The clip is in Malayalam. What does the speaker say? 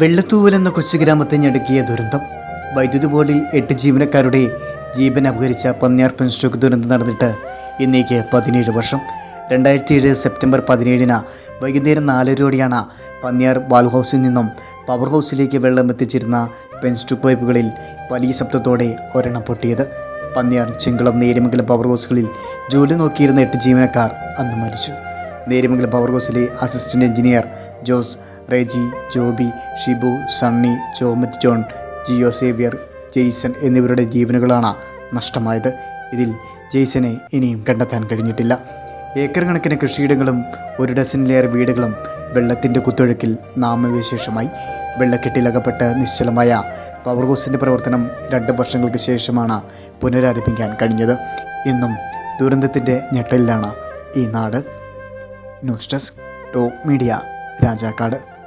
വെള്ളത്തൂവൽ എന്ന കൊച്ചു ഗ്രാമത്തെ ഞെടുക്കിയ ദുരന്തം. വൈദ്യുതി ബോർഡിൽ എട്ട് ജീവനക്കാരുടെ ജീവൻ അപഹരിച്ച പന്നിയാർ പെൻസ്റ്റോക്ക് ദുരന്തം നടന്നിട്ട് ഇന്നേക്ക് പതിനേഴ് വർഷം. രണ്ടായിരത്തി ഏഴ് സെപ്റ്റംബർ പതിനേഴിന് വൈകുന്നേരം നാലരയോടെയാണ് പന്നിയാർ വാൽ ഹൗസിൽ നിന്നും പവർ ഹൗസിലേക്ക് വെള്ളം എത്തിച്ചിരുന്ന പെൻസ്റ്റോക്ക് പൈപ്പുകളിൽ വലിയ ശബ്ദത്തോടെ ഒരെണ്ണം പൊട്ടിയത്. പന്നിയാർ ചെങ്കുളം നേരിമംഗലം പവർ ഹൗസുകളിൽ ജോലി നോക്കിയിരുന്ന എട്ട് ജീവനക്കാർ അന്ന് മരിച്ചു. നേരിമംഗലം പവർ ഹൗസിലെ അസിസ്റ്റന്റ് എഞ്ചിനീയർ ജോസ് റെജി ജോബി ഷിബു സണ്ണി ജോമറ്റ് ജോൺ ജിയോ സേവ്യർ ജെയ്സൺ എന്നിവരുടെ ജീവനുകളാണ് നഷ്ടമായത്. ഇതിൽ ജെയ്സനെ ഇനിയും കണ്ടെത്താൻ കഴിഞ്ഞിട്ടില്ല. ഏക്കർ കണക്കിന് കൃഷിയിടങ്ങളും ഒരു ഡസനിലേറെ വീടുകളും വെള്ളത്തിന്റെ കുത്തൊഴുക്കിൽ നാമവിശേഷമായി. വെള്ളക്കെട്ടിലകപ്പെട്ട് നിശ്ചലമായ പവർ ഹൗസിന്റെ പ്രവർത്തനം രണ്ട് വർഷങ്ങൾക്ക് ശേഷമാണ് പുനരാരംഭിക്കാൻ കഴിഞ്ഞത്. ഇന്നും ദുരന്തത്തിന്റെ ഞെട്ടലിലാണ് ഈ നാട്. News desk top media Rajakkad.